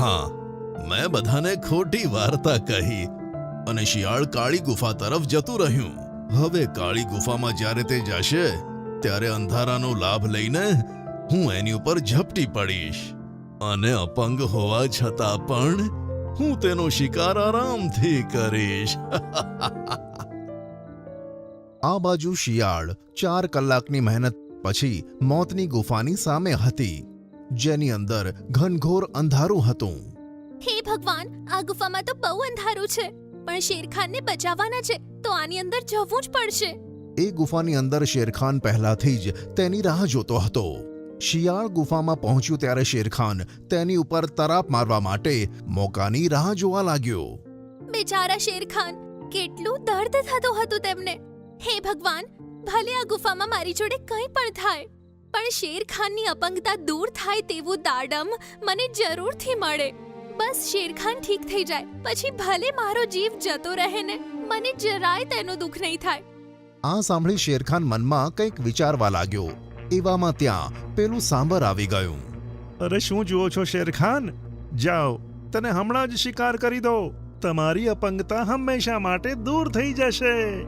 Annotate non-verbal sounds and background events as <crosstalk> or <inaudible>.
હા, મેં બધાને ખોટી વાર્તા કહી અને શિયાળ કાળી ગુફા તરફ જતું રહ્યું. હવે કાળી ગુફામાં જ્યારે તે જશે, ત્યારે અંધારાનો લાભ લઈને હું એની ઉપર ઝપટી પડીશ. અને અપંગ હોવા છતાં પણ હું તેનો શિકાર આરામથી કરીશ. <laughs> આ બાજુ શિયાળ ચાર કલાકની મહેનત પછી મોતની ગુફાની સામે હતી. જેની અંદર ઘનઘોર અંધારું હતું. હે ભગવાન આ ગુફામાં તો બહુ અંધારું છે. પણ શેરખાનને બચાવવાના છે તો આની અંદર જવું જ પડશે. એ ગુફાની અંદર શેરખાન પહેલાથી જ તેની રાહ જોતો હતો. શિયાળ ગુફામાં પહોંચ્યું ત્યારે શેરખાન તેની ઉપર તરાપ મારવા માટે મોકાની રાહ જોવા લાગ્યો. બિચારા શેરખાન કેટલું દર્દ થતું હતું તેમને. હે ભગવાન ભલે આ ગુફામાં મારી જોડે કંઈ પણ થાય. પણ શેરખાનની અપંગતા દૂર થાય તેવું દાડમ મને જરૂરથી મળે. બસ શેરખાન ઠીક થઈ જાય. પછી ભલે મારો જીવ જતો રહે ને મને જરાય તેનું દુઃખ નહીં થાય. આ સાંભળી શેરખાન મનમાં કંઈક વિચારવા લાગ્યો. એવામાં ત્યાં પેલું સાંબર આવી ગયું. અરે શું જુઓ છો શેરખાન? જાઓ તને હમણાં જ શિકાર કરી દો. તમારી અપંગતા હંમેશા માટે દૂર થઈ જશે.